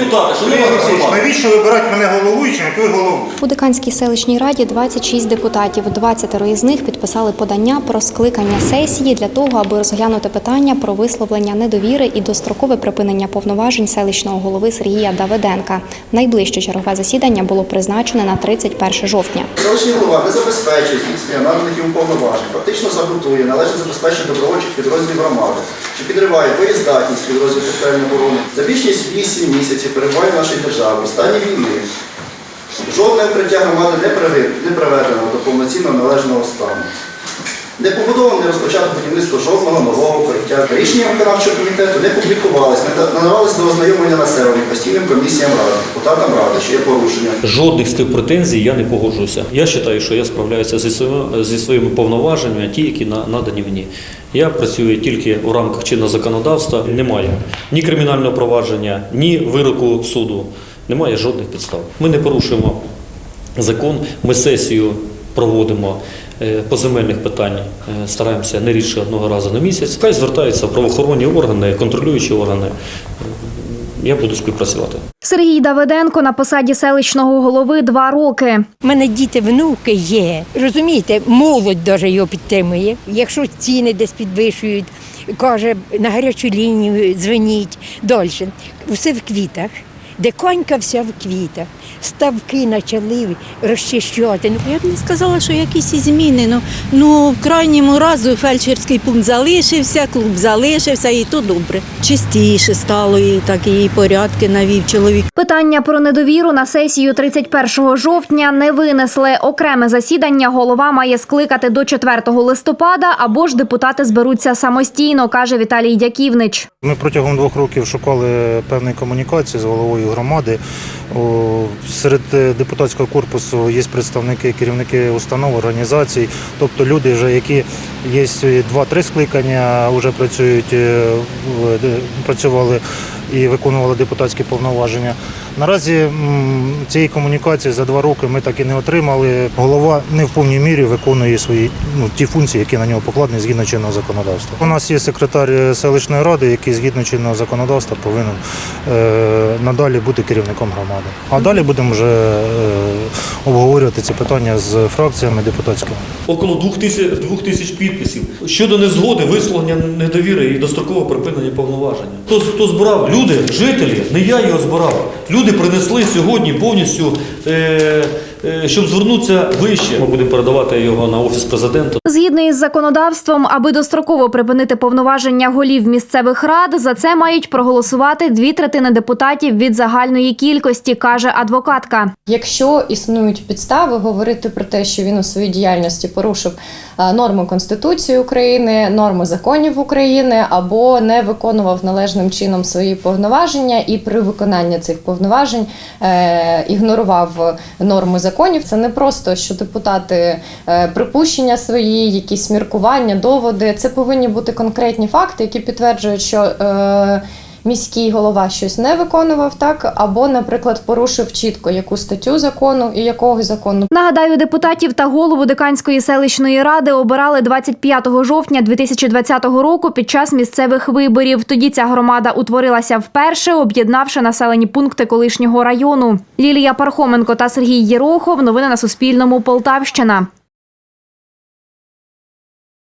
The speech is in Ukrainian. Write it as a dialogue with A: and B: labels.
A: депутати, що не громада.
B: навіщо вибирати мене головуючим, як ви головуючий?
C: У Диканській селищній раді 26 депутатів. 20 із них підписали подання про скликання сесії для того, аби розглянути питання про висловлення недовіри і дострокове припинення повноважень селищного голови Сергія Давиденка. Найближче чергове засідання було призначене на 31 жовтня.
D: Селищний голова не забезпечує здійснення наданих йому повноважень, фактично саботує, належно забезпечення добровольчих підрозділів громади, що підриває боєздатність підрозділів територіальної оборони. За більш ніж 8 місяців перебуває в нашій державі в стані війни. Жодне укриття громади не приведено до повноцінного належного стану. Не побудовано, не розпочато будівництво жодного нового укриття. Рішення виконавчого комітету не публікувалися, не надавалися до ознайомлення населення постійним комісіям ради, депутатам ради, що є порушення.
A: Жодних з тих претензій я не погоджуюся. Я вважаю, що я справляюся зі своїми, зі своїми повноваженнями, ті, які на- надані мені. Я працюю тільки у рамках чинного законодавства. Немає ні кримінального провадження, ні вироку суду. Немає жодних підстав. Ми не порушуємо закон. Ми сесію проводимо по земельних питань. е, Стараємося не рідше одного разу на місяць. Хай звертаються правоохоронні органи, контролюючі органи. Я буду співпрацювати.
E: Сергій Давиденко на посаді селищного голови два роки.
F: У мене діти, внуки є. Розумієте, молодь даже його підтримує. Якщо ціни десь підвищують, каже, на гарячу лінію дзвоніть далі. Все в квітах. Де конька вся в квітах. Ставки почали розчищати. Ну,
G: Я б не сказала, що якісь і зміни. Ну, ну в крайньому разу фельдшерський пункт залишився, клуб залишився, і то добре. Чистіше стало, і так і порядки навів чоловік.
E: Питання про недовіру на сесію 31 жовтня не винесли. Окреме засідання голова має скликати до 4 листопада або ж депутати зберуться самостійно, каже Віталій Дяківнич.
B: Ми протягом двох років шукали певної комунікації з головою громади. Серед е, депутатського корпусу є представники, керівники установ, організацій, тобто люди, вже, які є два-три скликання, вже працюють, е, працювали і виконували депутатські повноваження. Наразі цієї комунікації за два роки ми так і не отримали. Голова не в повній мірі виконує свої ну, ті функції, які на нього покладені згідно чинного законодавства. У нас є секретар е, селищної ради, який згідно чинного законодавства повинен е, надалі бути керівником громади. А далі будемо вже е, обговорювати ці питання з фракціями депутатськими.
A: Около двох тисяч, двох тисяч підписів щодо незгоди, висловлення недовіри і дострокового припинення повноваження. Хто, хто збирав? Люди, жителі, не я його збирав. Люди принесли сьогодні повністю, е, е, щоб звернутися вище. Ми будемо передавати його на офіс президента.
E: Згідно із законодавством, аби достроково припинити повноваження голів місцевих рад, за це мають проголосувати дві третини депутатів від загальної кількості, каже адвокатка.
H: Якщо існують підстави говорити про те, що він у своїй діяльності порушив е, норми Конституції України, норми законів України або не виконував належним чином свої повноваження, і при виконанні цих повноважень е, ігнорував норми законів, це не просто що депутати е, припущення свої, якісь міркування, доводи. Це повинні бути конкретні факти, які підтверджують, що. Міський голова щось не виконував так, або, наприклад, порушив чітко яку статтю закону і якого закону.
E: Нагадаю, депутатів та голову Диканської селищної ради обирали 25 жовтня 2020 року під час місцевих виборів. Тоді ця громада утворилася вперше, об'єднавши населені пункти колишнього району. Лілія Пархоменко та Сергій Єрохов. Новини на Суспільному. Полтавщина.